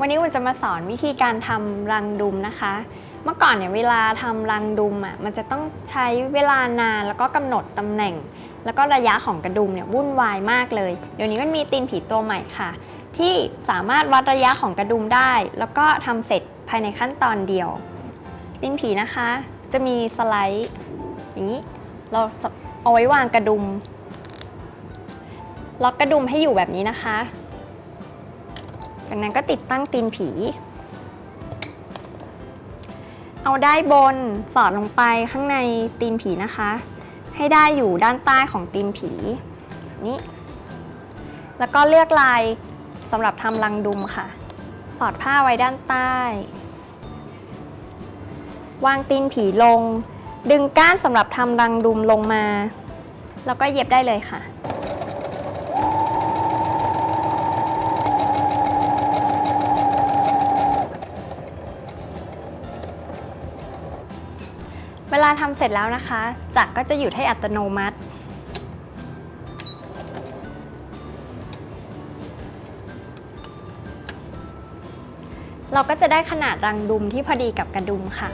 วันนี้อุ่นจะมาสอนวิธีการทำรังดุมนะคะ เมื่อก่อนเนี่ยเวลาทำรังดุมอะมันจะต้องใช้เวลานานแล้วก็กำหนดตำแหน่ง แล้วก็ระยะของกระดุมเนี่ยวุ่นวายมากเลย เดี๋ยวนี้มันมีตีนผีตัวใหม่ค่ะ ที่สามารถวัดระยะของกระดุมได้ แล้วก็ทำเสร็จภายในขั้นตอนเดียวตีนผีนะคะ จะมีสไลด์ อย่างนี้เราเอาไว้วางกระดุมล็อกกระดุมให้อยู่แบบนี้นะคะ จากนั้นก็ติดตั้งตีนผี เอาได้บนสอดลงไปข้างในตีนผีนะคะ ให้ได้อยู่ด้านใต้ของตีนผีนี้แล้วก็เลือกลายสำหรับทำรังดุมค่ะ สอดผ้าไว้ด้านใต้ วางตีนผีลง ดึงก้านสำหรับทำรังดุมลงมา แล้วก็เย็บได้เลยค่ะ เวลาทำเสร็จแล้วนะคะ จักรก็จะหยุดให้อัตโนมัติ เราก็จะได้ขนาดรังดุมที่พอดีกับกระดุมค่ะ